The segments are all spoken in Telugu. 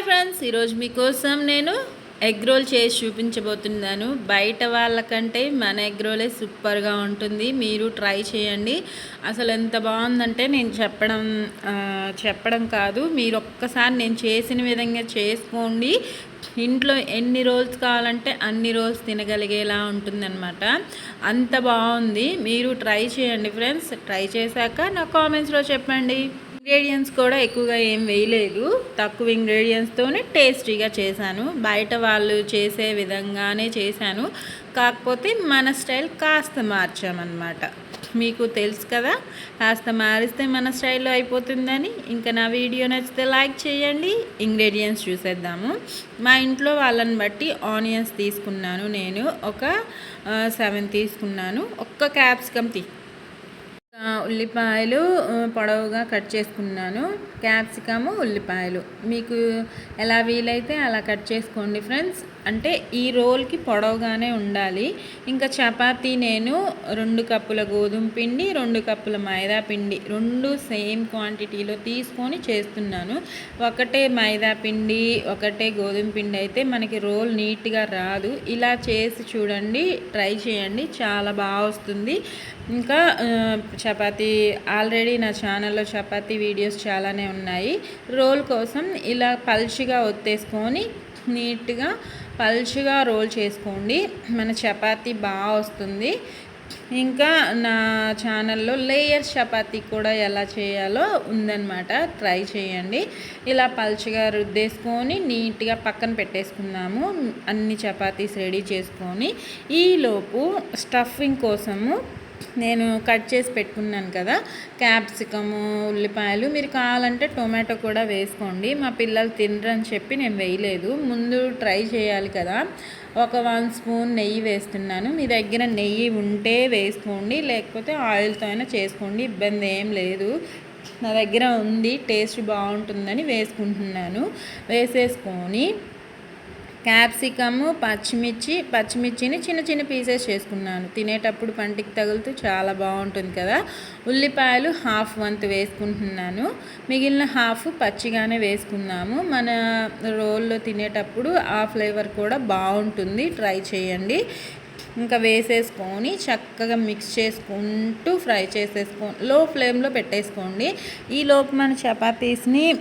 హాయ్ ఫ్రెండ్స్ ఈరోజు మీకోసం నేను ఎగ్ రోల్ చేసి చూపించబోతున్నాను. బయట వాళ్ళకంటే మన ఎగ్ రోలే సూపర్గా ఉంటుంది. మీరు ట్రై చేయండి. అసలు ఎంత బాగుందంటే నేను చెప్పడం చెప్పడం కాదు. మీరు ఒక్కసారి నేను చేసిన విధంగా చేసుకోండి. ఇంట్లో ఎన్ని రోల్స్ కావాలంటే అన్ని రోల్స్ తినగలిగేలా ఉంటుందన్నమాట. అంత బాగుంది. మీరు ట్రై చేయండి ఫ్రెండ్స్. ట్రై చేశాక నా కామెంట్స్లో చెప్పండి. ఇంగ్రీడియంట్స్ కూడా ఎక్కువగా ఏం వేయలేదు. తక్కువ ఇంగ్రీడియంట్స్తోనే టేస్టీగా చేశాను. బయట వాళ్ళు చేసే విధంగానే చేశాను. కాకపోతే మన స్టైల్ కాస్త మార్చామన్నమాట. మీకు తెలుసు కదా కాస్త మారిస్తే మన స్టైల్లో అయిపోతుందని. ఇంకా నా వీడియో నచ్చితే లైక్ చేయండి. ఇంగ్రీడియంట్స్ చూసేద్దాము. మా ఇంట్లో వాళ్ళని బట్టి ఆనియన్స్ తీసుకున్నాను నేను. ఒక సెవెన్ తీసుకున్నాను. ఒక్క క్యాప్సికమ్ తీ ఉల్లిపాయలు పొడవుగా కట్ చేసుకున్నాను. క్యాప్సికము ఉల్లిపాయలు. మీకు ఎలా వీలైతే అలా కట్ చేసుకోండి ఫ్రెండ్స్. అంటే ఈ రోల్కి పొడవుగానే ఉండాలి. ఇంకా చపాతీ నేను రెండు కప్పుల గోధుమ పిండి రెండు కప్పుల మైదా పిండి రెండు సేమ్ క్వాంటిటీలో తీసుకొని చేస్తున్నాను. ఒకటే మైదా పిండి ఒకటే గోధుమ పిండి అయితే మనకి రోల్ నీట్గా రాదు. ఇలా చేసి చూడండి ట్రై చేయండి. చాలా బాగా వస్తుంది. ఇంకా చపాతీ ఆల్రెడీ నా ఛానల్లో చపాతీ వీడియోస్ చాలానే ఉన్నాయి. రోల్ కోసం ఇలా పల్చిగా ఒత్తేసుకొని నీట్గా పల్చిగా రోల్ చేసుకోండి. మన చపాతీ బాగా వస్తుంది. ఇంకా నా ఛానల్లో లేయర్ చపాతీ కూడా ఎలా చేయాలో ఉందన్నమాట. ట్రై చేయండి. ఇలా పల్చగా రుద్దేసుకొని నీట్గా పక్కన పెట్టేసుకుందాము. అన్ని చపాతీస్ రెడీ చేసుకొని ఈలోపు స్టఫింగ్ కోసము నేను కట్ చేసి పెట్టుకున్నాను కదా. క్యాప్సికము ఉల్లిపాయలు మీరు కావాలంటే టొమాటో కూడా వేసుకోండి. మా పిల్లలు తినరని చెప్పి నేను వేయలేదు. ముందు ట్రై చేయాలి కదా. ఒక వన్ స్పూన్ నెయ్యి వేస్తున్నాను. మీ దగ్గర నెయ్యి ఉంటే వేసుకోండి. లేకపోతే ఆయిల్తో అయినా చేసుకోండి. ఇబ్బంది ఏం లేదు. నా దగ్గర ఉంది. టేస్ట్ బాగుంటుందని వేసుకుంటున్నాను. వేసేసుకొని క్యాప్సికము పచ్చిమిర్చి పచ్చిమిర్చిని చిన్న చిన్న పీసెస్ చేసుకున్నాను. తినేటప్పుడు పంటికి తగులుతూ చాలా బాగుంటుంది కదా. ఉల్లిపాయలు హాఫ్ వంతు వేసుకుంటున్నాను. మిగిలిన హాఫ్ పచ్చిగానే వేసుకున్నాము. మన రోల్లో తినేటప్పుడు ఆ ఫ్లేవర్ కూడా బాగుంటుంది. ట్రై చేయండి. ఇంకా వేసేసుకొని చక్కగా మిక్స్ చేసుకుంటూ ఫ్రై చేసేసుకో లో ఫ్లేమ్లో పెట్టేసుకోండి. ఈ లోపు మన చపాతీస్ని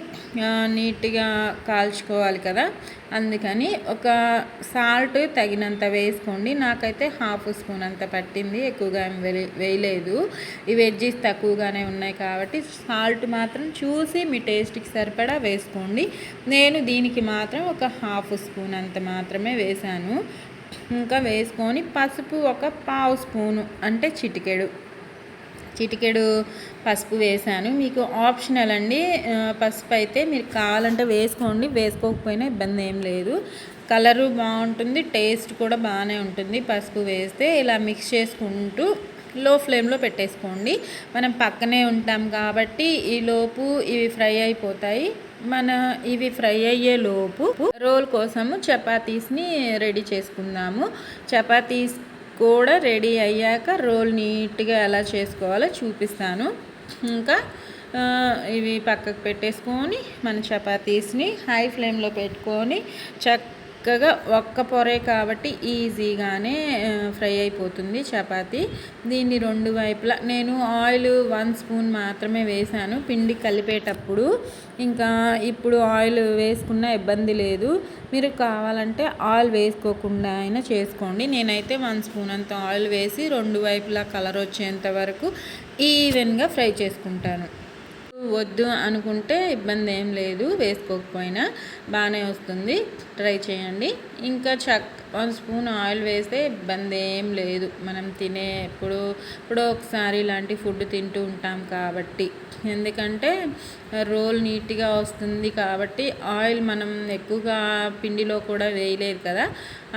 నీట్గా కాల్చుకోవాలి కదా? అందుకని ఒక సాల్ట్ తగినంత వేసుకోండి. నాకైతే హాఫ్ స్పూన్ అంత పట్టింది. ఎక్కువగా ఏం వేయలేదు. ఈ వెజ్జీస్ తక్కువగానే ఉన్నాయి కాబట్టి సాల్ట్ మాత్రం చూసి మీ టేస్ట్కి సరిపడా వేసుకోండి. నేను దీనికి మాత్రం ఒక హాఫ్ స్పూన్ అంత మాత్రమే వేశాను. ఇంకా వేసుకొని పసుపు ఒక పావు స్పూను అంటే చిటికెడు. చిటికెడు పసుపు వేసాను మీకు ఆప్షనల్ అండి. పసుపు అయితే మీరు కావాలంటే వేసుకోండి. వేసుకోకపోయినా ఇబ్బంది ఏం లేదు. కలరు బాగుంటుంది టేస్ట్ కూడా బాగానే ఉంటుంది పసుపు వేస్తే. ఇలా మిక్స్ చేసుకుంటూ లో ఫ్లేమ్లో పెట్టేసుకోండి. మనం పక్కనే ఉంటాం కాబట్టి ఈ లోపు ఇవి ఫ్రై అయిపోతాయి. మన ఇవి ఫ్రై అయ్యే లోపు రోల్ కోసము చపాతీస్ని రెడీ చేసుకుందాము. చపాతీస్ కూడా రెడీ అయ్యాక రోల్ నీట్గా ఎలా చేసుకోవాలో చూపిస్తాను. ఇంకా ఇవి పక్కకు పెట్టేసుకొని మన చపాతీస్ని హై ఫ్లేమ్లో పెట్టుకొని చక్కగా ఒక్క పొరే కాబట్టి ఈజీగానే ఫ్రై అయిపోతుంది చపాతీ. దీన్ని రెండు వైపులా నేను ఆయిల్ వన్ స్పూన్ మాత్రమే వేశాను. పిండి కలిపేటప్పుడు ఇంకా ఇప్పుడు ఆయిల్ వేసుకున్న ఇబ్బంది లేదు. మీరు కావాలంటే ఆయిల్ వేసుకోకుండా అయినా చేసుకోండి. నేనైతే వన్ స్పూన్ అంత ఆయిల్ వేసి రెండు వైపులా కలర్ వచ్చేంత వరకు ఈవెన్గా ఫ్రై చేసుకుంటాను. వద్దు అనుకుంటే ఇబ్బంది ఏం లేదు వేసుకోకపోయినా బాగానే వస్తుంది. ట్రై చేయండి. ఇంకా చక్ వన్ స్పూన్ ఆయిల్ వేస్తే ఇబ్బంది ఏం లేదు. మనం తినే ఇప్పుడు ఇప్పుడు ఒకసారి ఇలాంటి ఫుడ్ తింటూ ఉంటాం కాబట్టి. ఎందుకంటే రోల్ నీట్గా వస్తుంది కాబట్టి ఆయిల్ మనం ఎక్కువగా పిండిలో కూడా వేయలేదు కదా.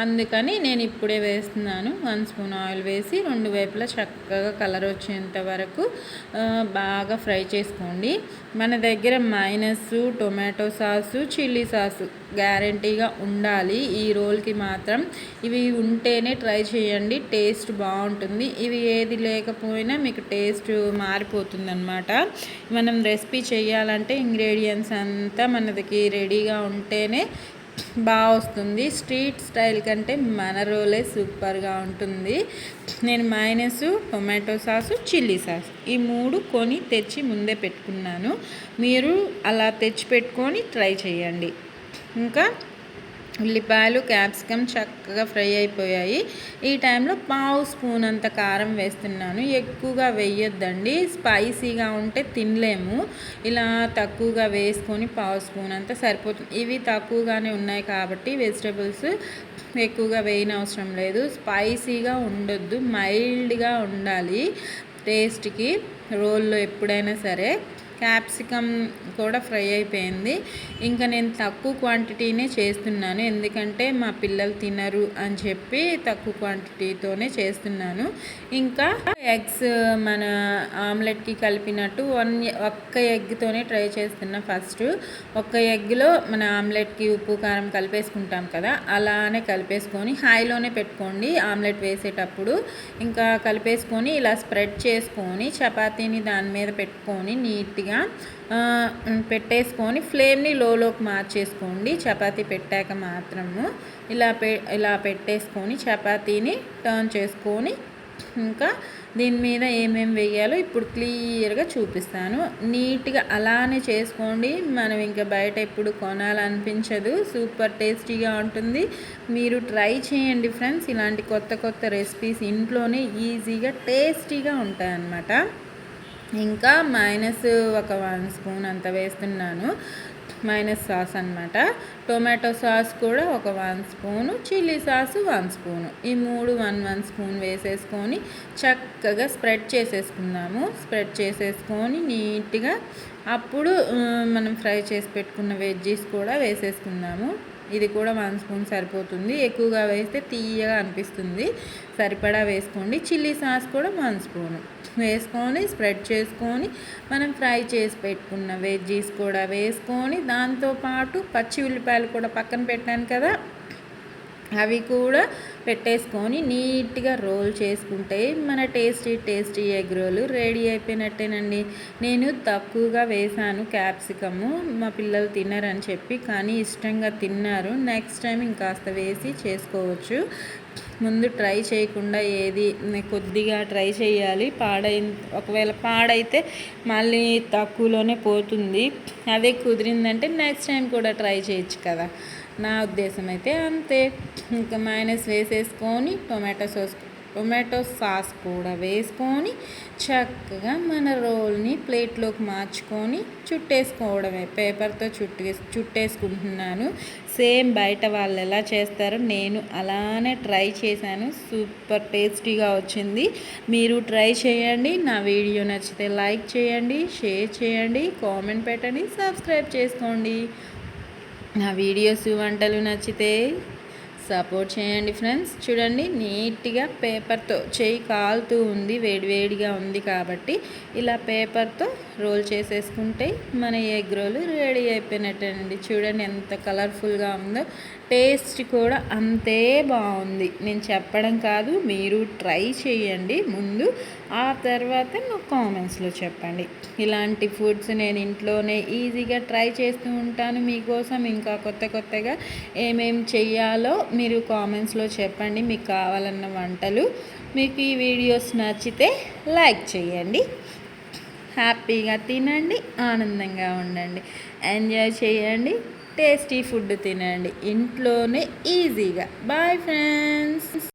అందుకని నేను ఇప్పుడే వేస్తున్నాను. వన్ స్పూన్ ఆయిల్ వేసి రెండు వైపులా చక్కగా కలర్ వచ్చేంత వరకు బాగా ఫ్రై చేసుకోండి. మన దగ్గర mayonnaise tomato sauce chilli sauce గ్యారంటీగా ఉండాలి. ఈ రోల్కి మాత్రం ఇవి ఉంటేనే ట్రై చేయండి. టేస్ట్ బాగుంటుంది. ఇవి ఏది లేకపోయినా మీకు టేస్ట్ మారిపోతుందనమాట మనం రెసిపీ చేయాలంటే ఇంగ్రీడియంట్స్ అంతా మనకి రెడీగా ఉంటేనే బాగా వస్తుంది. స్ట్రీట్ స్టైల్ కంటే మన రోలే సూపర్గా ఉంటుంది. నేను mayonnaise tomato sauce chilli sauce ఈ మూడు కొని తెచ్చి ముందే పెట్టుకున్నాను. మీరు అలా తెచ్చి పెట్టుకొని ట్రై చేయండి. ఇంకా ఉల్లిపాయలు క్యాప్సికమ్ చక్కగా ఫ్రై అయిపోయాయి. ఈ టైంలో పావు స్పూన్ అంత కారం వేస్తున్నాను. ఎక్కువగా వేయొద్దండి. స్పైసీగా ఉంటే తినలేము. ఇలా తక్కువగా వేసుకొని పావు స్పూన్ అంతా సరిపోతుంది. ఇవి తక్కువగానే ఉన్నాయి కాబట్టి వెజిటేబుల్స్ ఎక్కువగా వేయని అవసరం లేదు. స్పైసీగా ఉండొద్దు. మైల్డ్గా ఉండాలి టేస్ట్కి. రోల్లో ఎప్పుడైనా సరే. క్యాప్సికమ్ కూడా ఫ్రై అయిపోయింది. ఇంకా నేను తక్కువ క్వాంటిటీనే చేస్తున్నాను. ఎందుకంటే మా పిల్లలు తినరు అని చెప్పి తక్కువ క్వాంటిటీతోనే చేస్తున్నాను. ఇంకా ఎగ్స్ మన ఆమ్లెట్కి కలిపినట్టు వన్ ఒక్క ఎగ్తోనే ట్రై చేస్తున్నా ఫస్ట్. ఒక్క ఎగ్లో మన ఆమ్లెట్కి ఉప్పు కారం కలిపేసుకుంటాం కదా అలానే కలిపేసుకొని హైలోనే పెట్టుకోండి ఆమ్లెట్ వేసేటప్పుడు. ఇంకా కలిపేసుకొని ఇలా స్ప్రెడ్ చేసుకొని చపాతీని దాని మీద పెట్టుకొని నీట్గా పెట్టేసుకొని ఫ్లేమ్ని లోలోకి మార్చేసుకోండి. చపాతీ పెట్టాక మాత్రము ఇలా పె ఇలా పెట్టేసుకొని చపాతీని టర్న్ చేసుకొని ఇంకా దీని మీద ఏమేమి వేయాలో ఇప్పుడు క్లియర్గా చూపిస్తాను. నీట్గా అలానే చేసుకోండి. మనం ఇంకా బయట ఎప్పుడు కొనాలనిపించదు. సూపర్ టేస్టీగా ఉంటుంది. మీరు ట్రై చేయండి ఫ్రెండ్స్. ఇలాంటి కొత్త కొత్త రెసిపీస్ ఇంట్లోనే ఈజీగా టేస్టీగా ఉంటాయన్నమాట. ఇంకా మైనస్ ఒక వన్ స్పూన్ అంత వేస్తున్నాను. మైనస్ సాస్ అనమాట టొమాటో సాస్ కూడా ఒక one spoon chilli sauce one spoon. ఈ మూడు వన్ వన్ స్పూన్ వేసేసుకొని చక్కగా స్ప్రెడ్ చేసేసుకుందాము. స్ప్రెడ్ చేసేసుకొని నీట్గా అప్పుడు మనం ఫ్రై చేసి పెట్టుకున్న వెజ్జీస్ కూడా వేసేసుకుందాము. ఇది కూడా వన్ స్పూన్ సరిపోతుంది. ఎక్కువగా వేస్తే తీయగా అనిపిస్తుంది. సరిపడా వేసుకోండి. చిల్లీ సాస్ కూడా వన్ స్పూను. వేసుకొని స్ప్రెడ్ చేసుకొని మనం ఫ్రై చేసి పెట్టుకున్న వెజ్జీస్ కూడా వేసుకొని దాంతోపాటు పచ్చి ఉల్లిపాయలు కూడా పక్కన పెట్టాను కదా అవి కూడా పెట్టేసుకొని నీట్గా రోల్ చేసుకుంటే మన tasty tasty egg roll ready అయిపోయినట్టేనండి. నేను తక్కువగా వేసాను క్యాప్సికము మా పిల్లలు తిన్నారని చెప్పి కానీ ఇష్టంగా తిన్నారు. నెక్స్ట్ టైం ఇంకాస్త వేసి చేసుకోవచ్చు. ముందు ట్రై చేయకుండా ఏది కొద్దిగా ట్రై చేయాలి. పాడై ఒకవేళ పాడైతే మళ్ళీ తక్కువలోనే పోతుంది. అదే కుదిరిందంటే నెక్స్ట్ టైం కూడా ట్రై చేయొచ్చు కదా. నా ఉద్దేశం అయితే అంతే. ఇంకా మైనస్ వేసేసుకొని టొమాటో సాస్ టొమాటో సాస్ కూడా వేసుకొని చక్కగా మన రోల్ని ప్లేట్లోకి మార్చుకొని చుట్టేసుకోవడమే. పేపర్తో చుట్టే చుట్టేసుకుంటున్నాను. సేమ్ బయట వాళ్ళు ఎలా చేస్తారో నేను అలానే ట్రై చేశాను. సూపర్ టేస్టీగా వచ్చింది. మీరు ట్రై చేయండి. నా వీడియో నచ్చితే లైక్ చేయండి షేర్ చేయండి కామెంట్ పెట్టండి సబ్స్క్రైబ్ చేసుకోండి. నా వీడియోస్ వంటలు నచ్చితే సపోర్ట్ చేయండి ఫ్రెండ్స్. చూడండి నీట్గా పేపర్తో చేయి కాలుతూ ఉంది వేడివేడిగా ఉంది కాబట్టి ఇలా పేపర్తో రోల్ చేసేసుకుంటే మన ఎగ్ రోల్ రెడీ అయిపోయినట్టండి చూడండి ఎంత కలర్ఫుల్గా ఉందో. టేస్ట్ కూడా అంతే బాగుంది. నేను చెప్పడం కాదు మీరు ట్రై చేయండి. ముందు ఆ తర్వాత నువ్వు కామెంట్స్లో చెప్పండి. ఇలాంటి ఫుడ్స్ నేను ఇంట్లోనే ఈజీగా ట్రై చేస్తూ ఉంటాను. మీకోసం ఇంకా కొత్త కొత్తగా ఏమేమి చెయ్యాలో మీరు కామెంట్స్లో చెప్పండి మీకు కావాలన్న వంటలు. మీకు ఈ వీడియోస్ నచ్చితే లైక్ చేయండి. హ్యాపీగా తినండి ఆనందంగా ఉండండి. ఎంజాయ్ చేయండి టేస్టీ ఫుడ్ తినండి. ఇంట్లోనే ఈజీగా. Bye friends.